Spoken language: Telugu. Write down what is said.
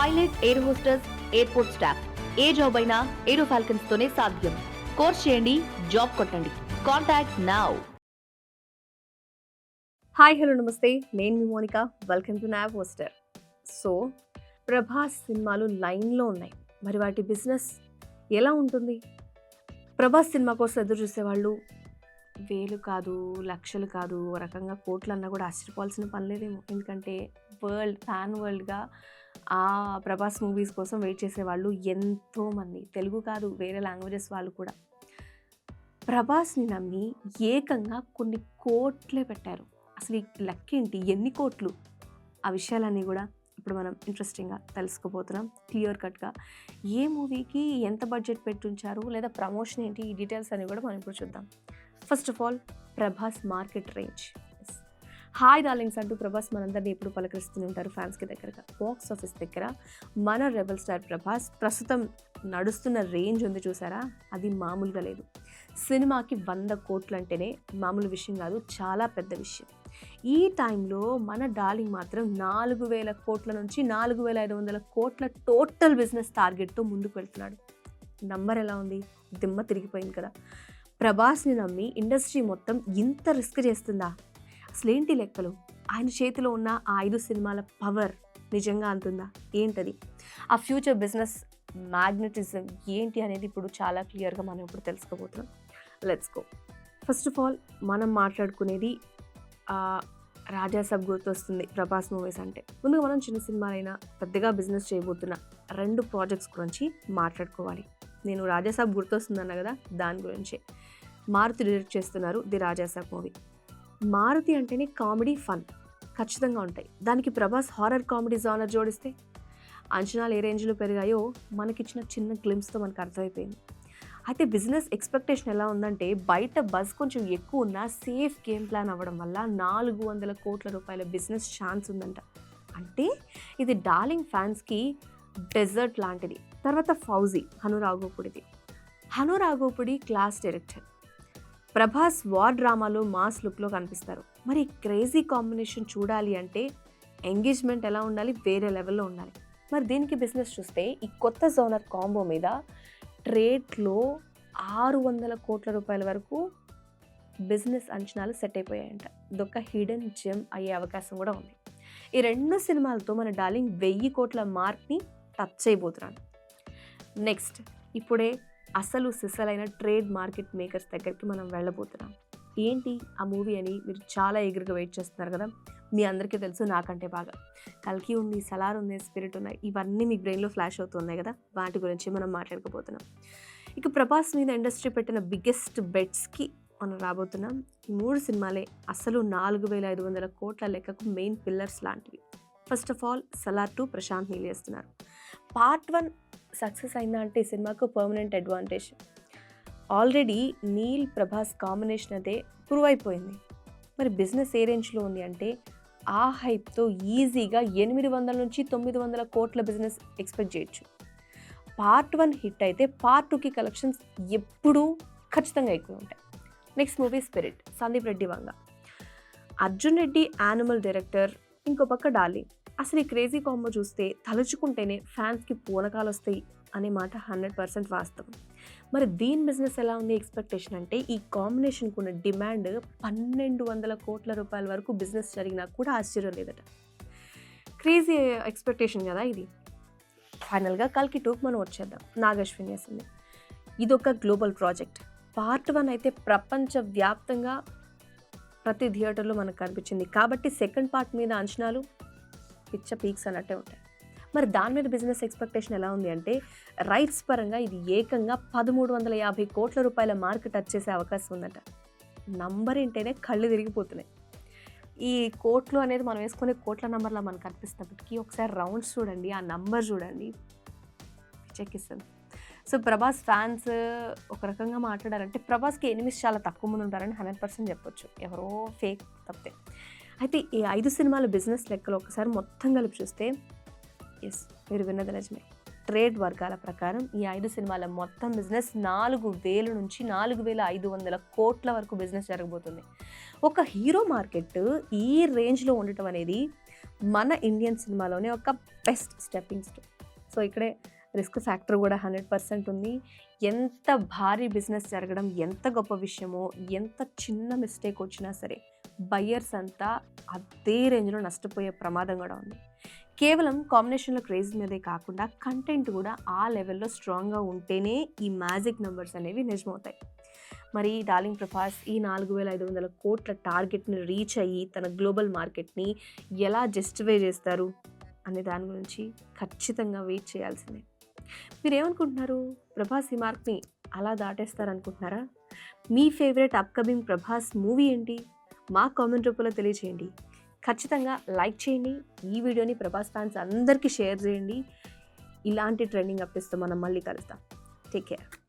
Pilot air hostess airport staff. ఏ జాబ్ అయినా ఏరో ఫాల్కన్స్ తోనే సాధ్యం. కోర్స్ చేయండి జాబ్ కొట్టండి. Contact now. హాయ్ హలో నమస్తే. నేను మీ మోనిక. వెల్కమ్ టు నావ్ హోస్టర్. సో ప్రభాస్ సినిమాలు లైన్లో ఉన్నాయి. మరి వాటి బిజినెస్ ఎలా ఉంటుంది? ప్రభాస్ సినిమా కోసం ఎదురు చూసేవాళ్ళు? వేలు కాదు లక్షలు కాదు ఓ రకంగా కోట్లు అన్నా కూడా ఆశ్చర్యపోవాల్సిన పని లేదేమో. ఎందుకంటే వరల్డ్ ఫ్యాన్ వరల్డ్గా ఆ ప్రభాస్ మూవీస్ కోసం వెయిట్ చేసేవాళ్ళు ఎంతోమంది. తెలుగు కాదు వేరే లాంగ్వేజెస్ వాళ్ళు కూడా. ప్రభాస్ని నమ్మి ఏకంగా కొన్ని కోట్లే పెట్టారు. అసలు ఈ లెక్క ఏంటి? ఎన్ని కోట్లు? ఆ విషయాలన్నీ కూడా ఇప్పుడు మనం ఇంట్రెస్టింగ్గా తెలుసుకోబోతున్నాం క్లియర్ కట్గా ఏ మూవీకి ఎంత బడ్జెట్ పెట్టుంచారు? లేదా ప్రమోషన్ ఏంటి? ఈ డీటెయిల్స్ అని కూడా మనం ఇప్పుడు చూద్దాం. First of all Prabhas market range hi darlings అంటూ ప్రభాస్ మనందరినీ ఎప్పుడు పలకరిస్తూనే ఉంటారు ఫ్యాన్స్కి దగ్గరగా. బాక్స్ ఆఫీస్ దగ్గర మన రెబల్ స్టార్ ప్రభాస్ ప్రస్తుతం నడుస్తున్న రేంజ్ ఉంది చూసారా? అది మామూలుగా లేదు. సినిమాకి వంద కోట్లు అంటేనే మామూలు విషయం కాదు చాలా పెద్ద విషయం. ఈ టైంలో మన డార్లింగ్ మాత్రం నాలుగు వేల కోట్ల నుంచి నాలుగు వేల ఐదు వందల కోట్ల టోటల్ బిజినెస్ టార్గెట్తో ముందుకు వెళ్తున్నాడు. నంబర్ ఎలా ఉంది? దిమ్మ తిరిగిపోయింది కదా. ప్రభాస్ని నమ్మి ఇండస్ట్రీ మొత్తం ఇంత రిస్క్ చేస్తుందా? అసలేంటి లెక్కలు? ఆయన చేతిలో ఉన్న ఆ ఐదు సినిమాల పవర్ నిజంగా అంతుందా? ఏంటది? ఆ ఫ్యూచర్ బిజినెస్ మ్యాగ్నెటిజం ఏంటి అనేది ఇప్పుడు చాలా క్లియర్గా మనం ఇప్పుడు తెలుసుకోబోతున్నాం. Let's go. First of all మనం మాట్లాడుకునేది రాజా సబ్ గుర్తొస్తుంది ప్రభాస్ మూవీస్ అంటే. ముందుగా మనం చిన్న సినిమాలైనా పెద్దగా బిజినెస్ చేయబోతున్న రెండు ప్రాజెక్ట్స్ గురించి మాట్లాడుకోవాలి. నేను రాజాసాబ్ గుర్తొస్తుందన్న కదా? దాని గురించే. మారుతి డైరెక్ట్ చేస్తున్నారు ది రాజాసాబ్ మూవీ. మారుతి అంటేనే కామెడీ ఫన్ ఖచ్చితంగా ఉంటాయి. దానికి ప్రభాస్ హారర్ కామెడీ జానర్ జోడిస్తే అంచనాలు ఏ రేంజ్లో పెరిగాయో మనకిచ్చిన చిన్న గ్లిమ్స్తో మనకు అర్థమైపోయింది. అయితే బిజినెస్ ఎక్స్పెక్టేషన్ ఎలా ఉందంటే బయట బజ్ కొంచెం ఎక్కువ ఉన్న సేఫ్ గేమ్ ప్లాన్ అవ్వడం వల్ల నాలుగు వందల కోట్ల రూపాయల బిజినెస్ ఛాన్స్ ఉందంట. అంటే ఇది డార్లింగ్ ఫ్యాన్స్కి డెజర్ట్ లాంటిది. తర్వాత Fauji హనురాఘోపుడిది Hanu Raghavapudi class director. Prabhas war డ్రామాలో మాస్ లుక్లో కనిపిస్తారు. మరి క్రేజీ కాంబినేషన్ చూడాలి అంటే ఎంగేజ్మెంట్ ఎలా ఉండాలి? వేరే లెవెల్లో ఉండాలి. మరి దీనికి బిజినెస్ చూస్తే ఈ కొత్త జోనర్ కాంబో మీద ట్రేడ్లో ఆరు వందల కోట్ల రూపాయల వరకు బిజినెస్ అంచనాలు సెట్ అయిపోయాయంట. ఇదొక హిడెన్ జెమ్ అయ్యే అవకాశం కూడా ఉంది. ఈ రెండు సినిమాలతో మన డార్లింగ్ వెయ్యి కోట్ల మార్క్ని టచ్ చేయబోతున్నాను నెక్స్ట్ ఇప్పుడే అసలు సిసలైన ట్రేడ్ మార్కెట్ మేకర్స్ దగ్గరికి మనం వెళ్ళబోతున్నాం. ఏంటి? ఆ మూవీ అని మీరు చాలా ఎగురుగా వెయిట్ చేస్తున్నారు కదా? మీ అందరికీ తెలుసు నాకంటే బాగా. కల్కి ఉంది సలార్ ఉంది స్పిరిట్ ఉన్నాయి. ఇవన్నీ మీ బ్రెయిన్లో ఫ్లాష్ అవుతున్నాయి కదా? వాటి గురించి మనం మాట్లాడుకోబోతున్నాం. ఇక ప్రభాస్ మీద ఇండస్ట్రీ పెట్టిన బిగ్గెస్ట్ బెట్స్కి మనం రాబోతున్నాం. ఈ మూడు సినిమాలే అసలు నాలుగు వేల ఐదు వందల కోట్ల లెక్కకు మెయిన్ పిల్లర్స్ లాంటివి. First of all Salaar two Prashanth నీలేస్తున్నారు part one success అయిందా అంటే ఈ సినిమాకు permanent advantage already Neel Prabhas combination అయితే ప్రూవ్ అయిపోయింది. మరి బిజినెస్ ఏ రేంజ్లో ఉంది అంటే ఆ హైప్తో ఈజీగా ఎనిమిది వందల నుంచి తొమ్మిది వందల కోట్ల బిజినెస్ ఎక్స్పెక్ట్ చేయొచ్చు. పార్ట్ వన్ హిట్ అయితే పార్ట్ టూకి కలెక్షన్స్ ఎప్పుడూ ఖచ్చితంగా ఎక్కువ ఉంటాయి. Next movie Spirit Sandeep Reddy Vanga Arjun Reddy Animal director ఇంకో పక్క డాలీ అసలు ఈ క్రేజీ కాంబో చూస్తే తలుచుకుంటేనే ఫ్యాన్స్కి పూనకాలు వస్తాయి అనే మాట హండ్రెడ్ పర్సెంట్ వాస్తవం. మరి దీని బిజినెస్ ఎలా ఉంది ఎక్స్పెక్టేషన్ అంటే ఈ కాంబినేషన్కి ఉన్న డిమాండ్ పన్నెండు వందల కోట్ల రూపాయల వరకు బిజినెస్ జరిగినా కూడా ఆశ్చర్యం లేదట. క్రేజీ ఎక్స్పెక్టేషన్ కదా ఇది. ఫైనల్గా కల్కి టూకి మనం వచ్చేద్దాం. నాగశ్విని చేసింది ఇది ఒక గ్లోబల్ ప్రాజెక్ట్. పార్ట్ వన్ అయితే ప్రపంచవ్యాప్తంగా ప్రతి థియేటర్లో మనకు కనిపించింది. కాబట్టి సెకండ్ పార్ట్ మీద అంచనాలు పిచ్చ పీక్స్ అన్నట్టే ఉంటాయి. మరి దాని మీద బిజినెస్ ఎక్స్పెక్టేషన్ ఎలా ఉంది అంటే రైట్స్ పరంగా ఇది ఏకంగా పదమూడు వందల యాభై కోట్ల రూపాయల మార్క్ టచ్ చేసే అవకాశం ఉందట. నంబర్ ఏంటనే కళ్ళు తిరిగిపోతున్నాయి. ఈ కోట్లు అనేది మనం వేసుకునే కోట్ల నంబర్లా మనకు అనిపిస్తున్నప్పటికీ ఒకసారి రౌండ్స్ చూడండి ఆ నంబర్ చూడండి. చెక్కిస్తుంది సో ప్రభాస్ ఫ్యాన్స్ ఒక రకంగా మాట్లాడారంటే ప్రభాస్కి ఎనిమిస్ చాలా తక్కువ మంది ఉంటారని హండ్రెడ్ పర్సెంట్ చెప్పొచ్చు. ఎవరో ఫేక్ తప్పితే. అయితే ఈ ఐదు సినిమాల బిజినెస్ లెక్కలు ఒకసారి మొత్తం కలిపి చూస్తే ఎస్ మీరు విన్నది నిజమే. ట్రేడ్ వర్గాల ప్రకారం ఈ ఐదు సినిమాల మొత్తం బిజినెస్ నాలుగు వేల నుంచి నాలుగు వేల ఐదు వందల కోట్ల వరకు బిజినెస్ జరగబోతుంది. ఒక హీరో మార్కెట్ ఈ రేంజ్లో ఉండటం అనేది మన ఇండియన్ సినిమాలోనే ఒక బెస్ట్ స్టెప్పింగ్ స్టోన్ సో ఇక్కడే రిస్క్ ఫ్యాక్టర్ కూడా హండ్రెడ్ పర్సెంట్ ఉంది. ఎంత భారీ బిజినెస్ జరగడం ఎంత గొప్ప విషయమో ఎంత చిన్న మిస్టేక్ వచ్చినా సరే బయ్యర్స్ అంతా అదే రేంజ్లో నష్టపోయే ప్రమాదం కూడా ఉంది. కేవలం కాంబినేషన్లో క్రేజ్ మీదే కాకుండా కంటెంట్ కూడా ఆ లెవెల్లో స్ట్రాంగ్గా ఉంటేనే ఈ మ్యాజిక్ నెంబర్స్ అనేవి నిజమవుతాయి. మరి డార్లింగ్ ప్రభాస్ ఈ నాలుగు వేల ఐదు వందల కోట్ల టార్గెట్ని రీచ్ అయ్యి తన గ్లోబల్ మార్కెట్ని ఎలా జస్టిఫై చేస్తారు అనే దాని గురించి ఖచ్చితంగా వెయిట్ చేయాల్సిందే. మీరేమనుకుంటున్నారు? ప్రభాస్ ఈ మార్క్ని అలా దాటేస్తారు అనుకుంటున్నారా మీ ఫేవరెట్ అప్కమింగ్ ప్రభాస్ మూవీ ఏంటి? మా కామెంట్ రూపంలో తెలియచేయండి. ఖచ్చితంగా లైక్ చేయండి. ఈ వీడియోని ప్రభాస్ ఫ్యాన్స్ అందరికీ షేర్ చేయండి. ఇలాంటి ట్రెండింగ్ అప్పిస్తూ మనం మళ్ళీ కలుస్తాం టేక్ కేర్.